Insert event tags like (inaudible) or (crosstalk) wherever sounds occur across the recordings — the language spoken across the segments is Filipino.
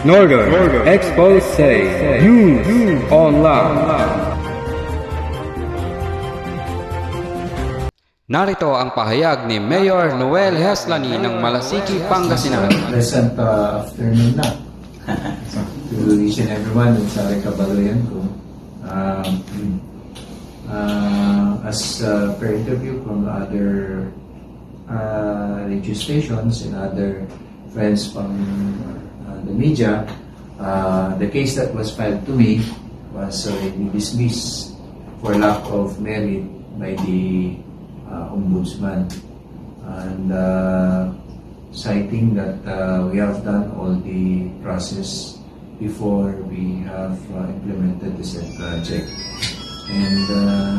Northern Expose News Online. Narito ang pahayag ni Mayor Noel Heslani ng Malasiki, Pangasinan. pleasant uh, afternoon na to each and everyone dun sa kabaluyan ko. Um, uh, as uh, per interview from other uh, radio stations and other friends from uh, the media, uh, the case that was filed to me was already dismissed for lack of merit by the uh, ombudsman. And uh, citing that uh, we have done all the process before we have uh, implemented said project. And uh,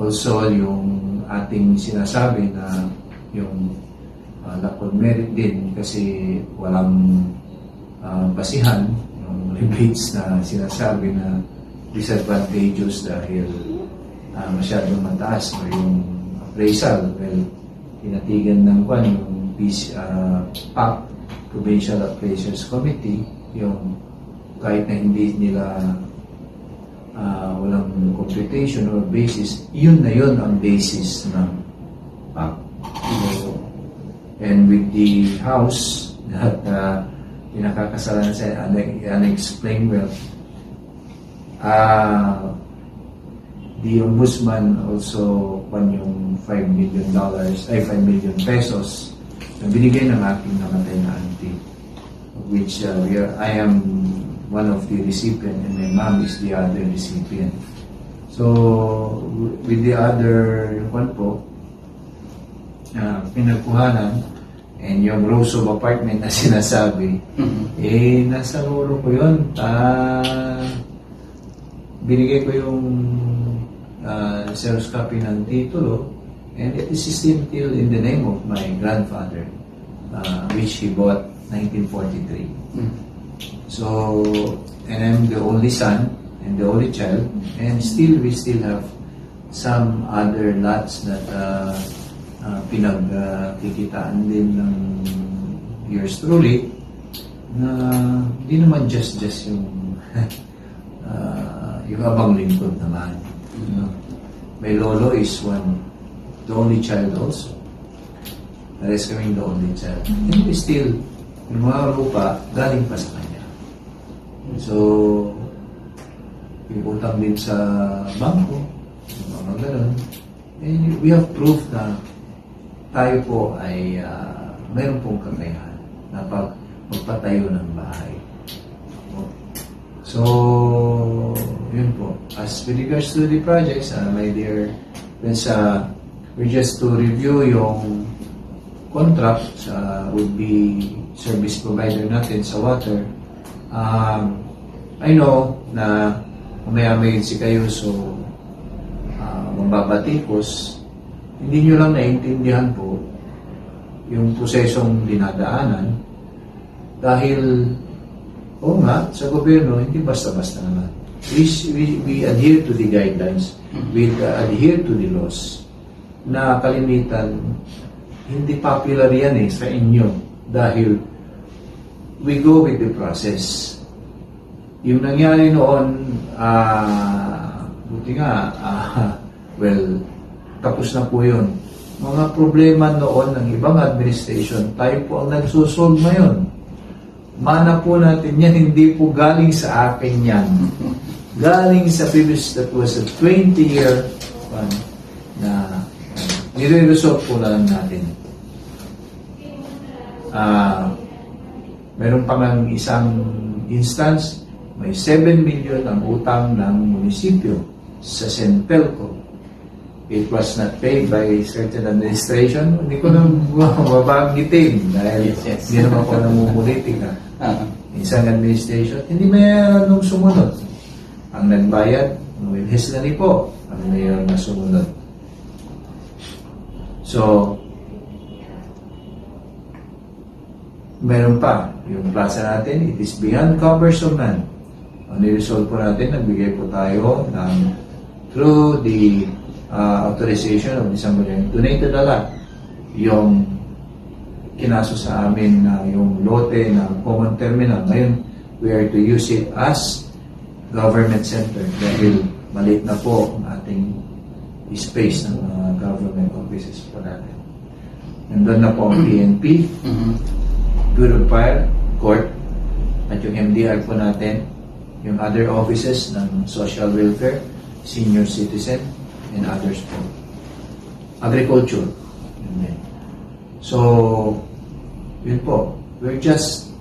also yung ating sinasabi na yung uh, lack of merit din kasi walang uh, basihan yung (laughs) rebates na sinasabi na disadvantageous dahil uh, masyadong mataas o yung appraisal. Well, tinatigan ng kwan yung PC, uh, PAC, Provincial Appraisals Committee, yung kahit na hindi nila uh, walang computation or basis, yun na yun ang basis ng and with the House that uh, pinakakasalan sa une- unexplained wealth, uh, the ombudsman also kwan yung 5 million dollars, ay 5 million pesos na binigay ng aking namatay na auntie which uh, we are, I am one of the recipient and my mom is the other recipient. So, with the other kwan po, uh, pinagkuhanan and yung rows of apartment na (laughs) sinasabi, eh, nasa lolo ko yun. Ah, binigay ko yung uh, Xerox copy ng titulo and it is still in the name of my grandfather uh, which he bought 1943. So, and I'm the only son and the only child and still we still have some other lots that uh, uh, pinagkikitaan din ng yours truly na hindi naman just just yung uh, (laughs) yung abang lingkod naman. You know? My lolo is one, the only child also. Pares kaming the only child. And we still, yung mga lupa, galing pa sa kanya. So, yung utang din sa bangko, yung mga ganun. And we have proof na tayo po ay uh, mayroon pong kakayahan na pag magpatayo ng bahay. So, yun po. As with regards to the projects, uh, my dear friends, uh, we're just to review yung contract sa would-be service provider natin sa water. Um, I know na umay-amay si kayo so uh, mambabatikos. Hindi nyo lang naiintindihan po yung prosesong dinadaanan dahil Oo nga, sa gobyerno, hindi basta-basta naman. We, we, we adhere to the guidelines. We uh, adhere to the laws. Na kalimitan, hindi popular yan eh sa inyo dahil we go with the process. Yung nangyari noon, ah, buti nga, ah, (laughs) well, tapos na po yun. Mga problema noon ng ibang administration, tayo po ang nagsusolve ngayon. Mana po natin yan, hindi po galing sa akin yan. Galing sa previous, that was a 20-year one na uh, nire-resolve po lang natin. Ah, meron pa nga isang instance, may 7 million ang utang ng munisipyo sa Sentelco. It was not paid by certain administration. Hindi ko na (laughs) mabanggitin dahil Yes, yes. hindi naman ako namumulitika. Ah, Isang administration, hindi mayroong sumunod. Ang nagbayad, Noel Heslani po, ang mayroong na sumunod. So, meron pa, yung plaza natin, it is beyond covers of man. Ang niresolve po natin, nagbigay po tayo ng through the uh, authorization of the Assembly, donated a lot yung kinaso sa amin na yung lote ng common terminal. Ngayon, we are to use it as government center dahil maliit na po ang ating space ng mga government offices po natin. Nandun na po ang (clears throat) PNP, Good of Fire, Court, at yung MDR po natin, yung other offices ng social welfare, senior citizen, and others po. Agriculture. Din. So, yun po. We're just,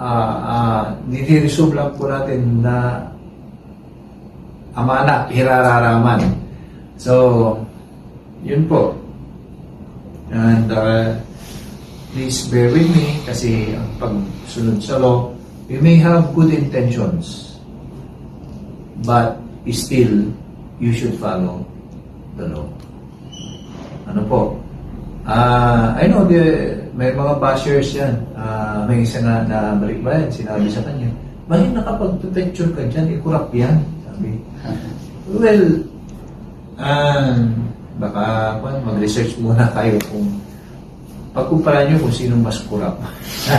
uh, uh, nire-resolve lang po natin na amana, hirararaman. So, yun po. And uh, please bear with me kasi ang pagsunod sa law, we may have good intentions, but still, you should follow the law. Ano po? Ah, I know the, may mga bashers yan. Ah, may isa na, na balikbayan, sinabi sa kanya, bakit nakapag-picture ka dyan? Ikurap yan. Sabi. Well, um, baka kung mag-research muna kayo kung pagkumpara nyo kung sino mas kurap. (laughs)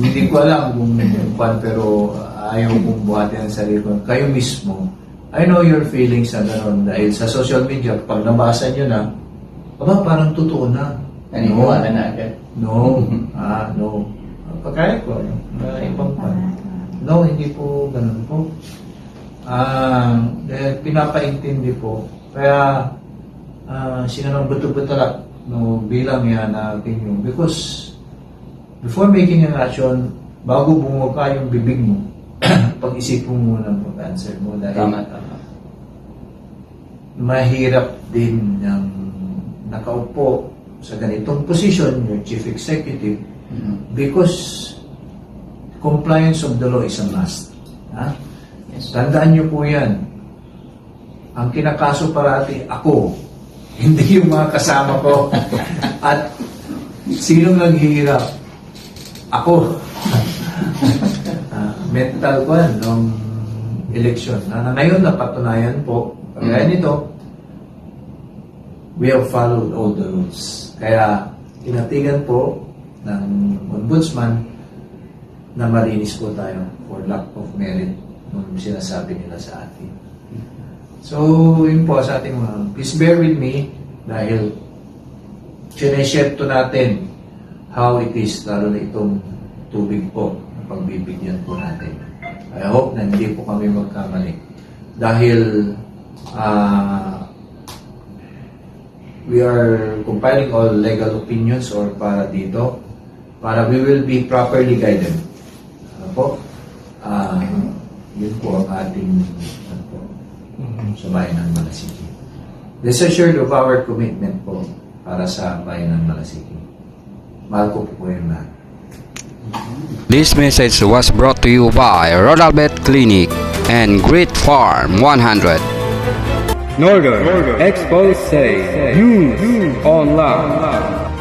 Hindi ko alam kung kung pero ayaw kong buhatin ang sarili ko. Kayo mismo, I know your feelings na gano'n dahil sa social media, pag nabasa nyo na, aba, parang totoo na. Naniniwala na agad. No, (laughs) ah, no. Pagkaya ko, na ibang pa. No, hindi po ganun po. Ah, dahil pinapaintindi po. Kaya, ah, sinanong buto-butalak no, bilang yan natin yung, because before making an action, bago bumuka yung bibig mo, pag-isip mo muna mag-answer mo dahil Tama, tama. mahirap din ng nakaupo sa ganitong position, your chief executive, Mhm. because compliance of the law is a must. Ha? Yes. Tandaan niyo po yan. Ang kinakaso parati, ako. (laughs) Hindi yung mga kasama ko. At sinong naghihirap? Ako. (laughs) Mental ko yan nung election. Na, na ngayon napatunayan po, kagaya nito, we have followed all the rules. Kaya, tinatigan po ng ombudsman na malinis po tayo for lack of merit nung sinasabi nila sa atin. So, yun po sa ating mga, please bear with me dahil sineshare to natin how it is, lalo na itong tubig po pagbibigyan po natin. I hope na hindi po kami magkamali. Dahil ah we are compiling all legal opinions or para dito para we will be properly guided. Ano po? Ah, yun po ang ating ano po, sa bayan ng Malasiki. Rest assured of our commitment po para sa bayan ng Malasiki. Mahal ko po po yung lahat. This message was brought to you by Rodalbet Clinic and Great Farm 100. Northern Expose News Online.